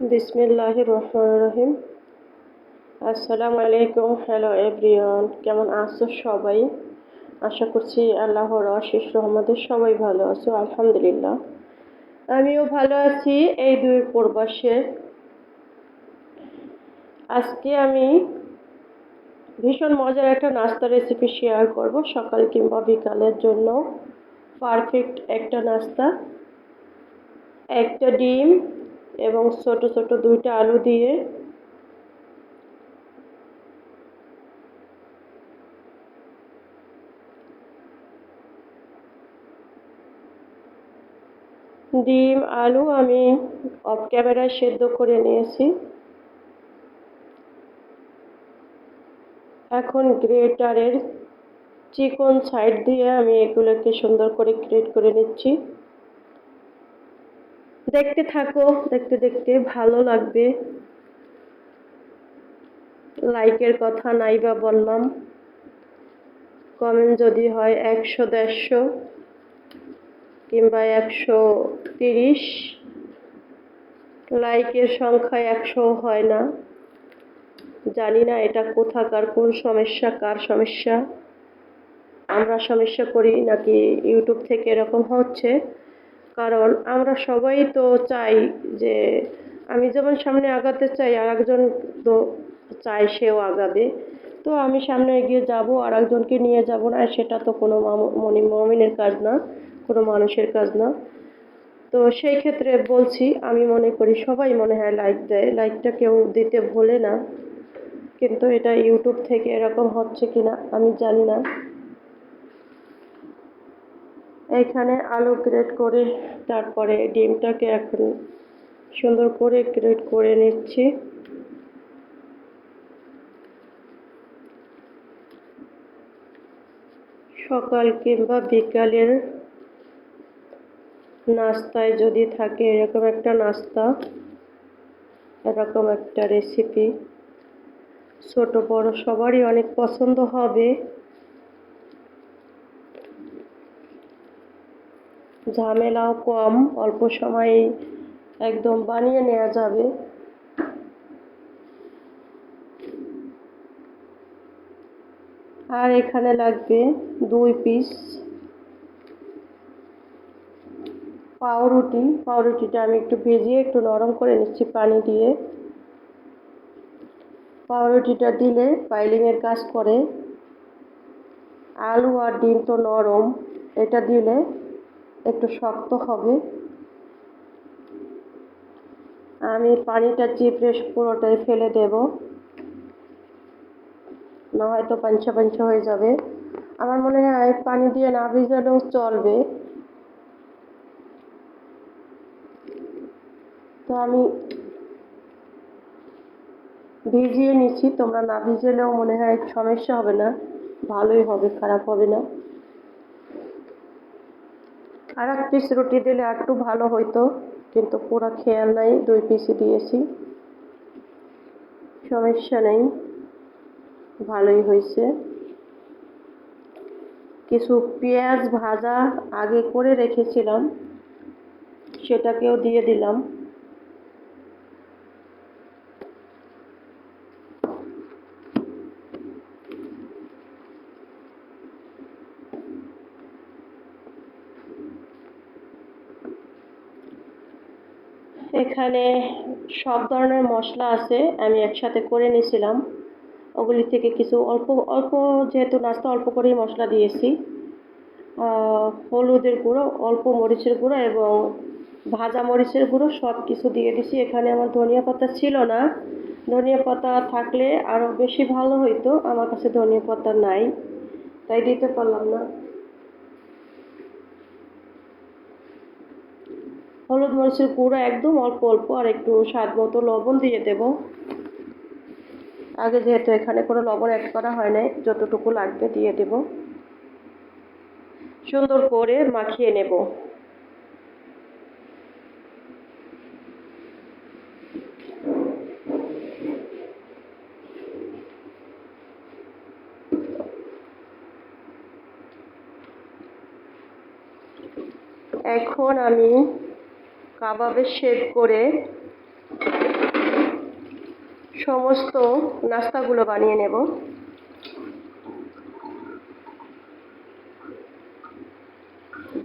বিসমিল্লাহ রহমান রহিম আসসালামু আলাইকুম হ্যালো এভরিওয়ান, কেমন আছো সবাই? আশা করছি আল্লাহর অশেষ রহমতে সবাই ভালো আছো, আলহামদুলিল্লাহ। আমিও ভালো আছি, এই দুই প্রবাসে আজকে আমি ভীষণ মজার একটা নাস্তা রেসিপি শেয়ার করব, সকাল কিংবা বিকালের জন্য। পারফেক্ট একটা নাস্তা। একটা ডিম এবং ছোট ছোট দুইটা আলু দিয়ে ডিম, আলু আমি অফ ক্যামেরায় সেদ্ধ করে নিয়েছি। এখন গ্রেটারের চিকন সাইড দিয়ে আমি এগুলোকে সুন্দর করে গ্রেট করে নিচ্ছি। দেখতে থাকো, দেখতে দেখতে ভালো লাগবে। লাইকের কথা নাই বা বললাম। কমেন্ট যদি হয় একশো, দেড়শো কিংবা একশো তিরিশ লাইকের সংখ্যা একশো হয় না। জানি না এটা কোথাকার, কোন সমস্যা, কার সমস্যা। আমরা সমস্যা করি নাকি ইউটিউব থেকে এরকম হচ্ছে। কারণ আমরা সবাই তো চাই যে, আমি যেমন সামনে আগাতে চাই আর একজন তো চায় সেও আগাবে। তো আমি সামনে এগিয়ে যাব আর একজনকে নিয়ে যাব না, সেটা তো কোনো মনি, মমিনের কাজ না, কোনো মানুষের কাজ না। তো সেই ক্ষেত্রে বলছি, আমি মনে করি সবাই মনে হয় লাইক দেয়। লাইকটা কেউ দিতে ভোলে না, কিন্তু এটা ইউটিউব থেকে এরকম হচ্ছে কি না আমি জানি না। এখানে আলু গ্রেট করে, তারপরে ডিমটাকে এখন সুন্দর করে গ্রেট করে নিচ্ছি। সকাল কিংবা বিকালের নাস্তায় যদি থাকে, এরকম একটা নাস্তা, এরকম একটা রেসিপি ছোট বড় সবারই অনেক পছন্দ হবে। ঝামেলাও কম, অল্প সময়ে একদম বানিয়ে নেওয়া যাবে। আর এখানে লাগবে দুই পিস পাউরুটি। পাউরুটিটা আমি একটু ভেজিয়ে একটু নরম করে নিচ্ছি পানি দিয়ে। পাউরুটিটা দিলে পাইলিংয়ের কাজ করে। আলু আর ডিম তো নরম, এটা দিলে একটু শক্ত হবে। আমি পানিটা চিপড়ে পুরোটাই ফেলে দেব। না হয়তো পাঞ্চা পাঞ্চা হয়ে যাবে। আমার মনে হয় পানি দিয়ে না ভিজালেও চলবে। তো আমি ভিজিয়ে নিচ্ছি। তোমরা না ভিজালেও মনে হয় সমস্যা হবে না। ভালোই হবে, খারাপ হবে না। আর এক পিস রুটি দিলে আর একটু ভালো হইতো, কিন্তু পুরো খেয়াল নাই, দুই পিসই দিয়েছি। সমস্যা নেই, ভালোই হয়েছে। কিছু পেঁয়াজ ভাজা আগে করে রেখেছিলাম, সেটাকেও দিয়ে দিলাম। এখানে সব ধরনের মশলা আছে, আমি একসাথে করে নিয়েছিলাম। ওগুলি থেকে কিছু অল্প অল্প যেহেতু নাস্তা অল্প করেই মশলা দিয়েছি। হলুদের গুঁড়ো, অল্প মরিচের গুঁড়ো এবং ভাজা মরিচের গুঁড়ো সব কিছু দিয়ে দিছি এখানে আমার ধনিয়া পাতা ছিল না। ধনিয়া পাতা থাকলে আরও বেশি ভালো হইতো। আমার কাছে ধনিয়া পাতা নাই, তাই দিতে পারলাম না। হলুদ মরিচের গুঁড়ো একদম অল্প অল্প আর একটু স্বাদ মতো লবণ দিয়ে দেব। আগে যেহেতু এখানে কোনো লবণ অ্যাড করা হয় নাই, যতটুকু লাগবে দিয়ে দেব। সুন্দর করে মাখিয়ে নেব। এখন আমি কাবাবের শেপ করে সমস্ত নাস্তাগুলো বানিয়ে নেব।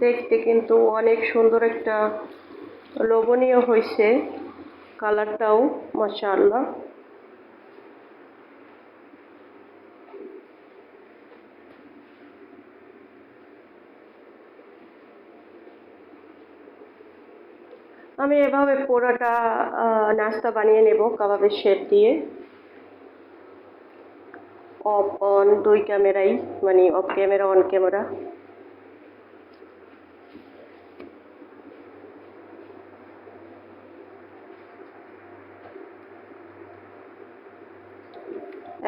দেখতে কিন্তু অনেক সুন্দর একটা লোভনীয় হয়েছে। কালারটাও মাশাআল্লাহ। আমি এভাবে পোড়াটা নাস্তা বানিয়ে নেব কাবাবের শেপ দিয়ে। অফ অন দুই ক্যামেরাই মানে অফ ক্যামেরা অন ক্যামেরা।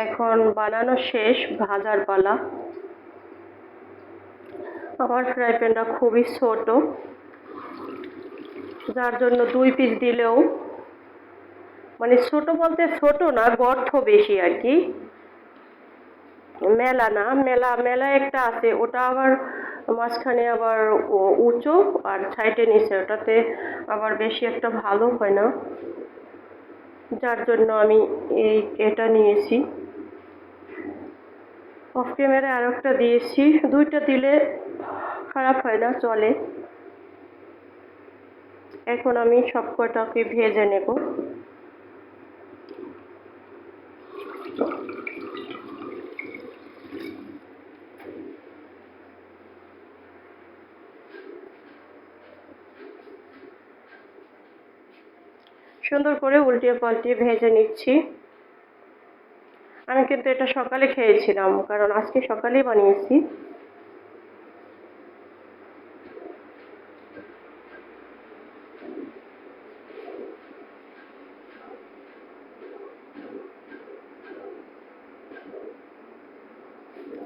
এখন বানানো শেষ, ভাজার পালা। আমার ফ্রাই প্যানটা খুবই ছোট। যার জন্য দুই পিস দিলেও মানে ছোট বলতে ছোট না, গর্ত বেশি আর কি। মেলা না, মেলা মেলা একটা আছে, ওটা আবার মাঝখানে আবার উঁচু আর সাইডে নিচে, ওটাতে আবার বেশি একটা ভালো হয় না। যার জন্য আমি এই, এটা নিয়েছি। অফ ক্যামেরা আর একটা দিয়েছি, দুইটা দিলে খারাপ হয় না, চলে। এখন আমি সব কটাকে ভেজে নেব। সুন্দর করে উল্টিয়ে পাল্টিয়ে ভেজে নিচ্ছি। আমি কিন্তু এটা সকালে খেয়েছিলাম, কারণ আজকে সকালেই বানিয়েছি।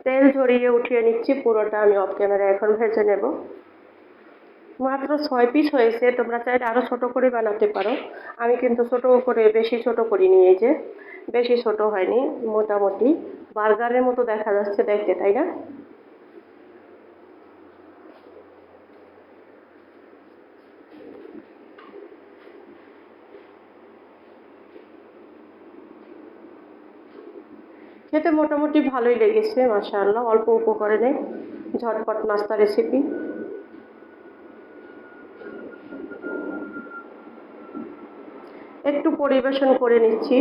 তেল ঝরিয়ে উঠিয়ে নিচ্ছি, পুরোটা আমি অফ ক্যামেরা এখন ভেজে নেব। মাত্র ছয় পিস হয়েছে, তোমরা চাইলে আরও ছোট করে বানাতে পারো। আমি কিন্তু ছোট করে, বেশি ছোট করিনি এই যে, বেশি ছোট হয়নি, মোটামুটি। বার্গারের মতো দেখা যাচ্ছে দেখতে, তাই না? খেতে মোটামুটি ভালোই লেগেছে মাশাআল্লাহ। অল্প উপকরণে ঝটপট নাস্তা রেসিপি একটু পরিবেশন করে নিচ্ছি।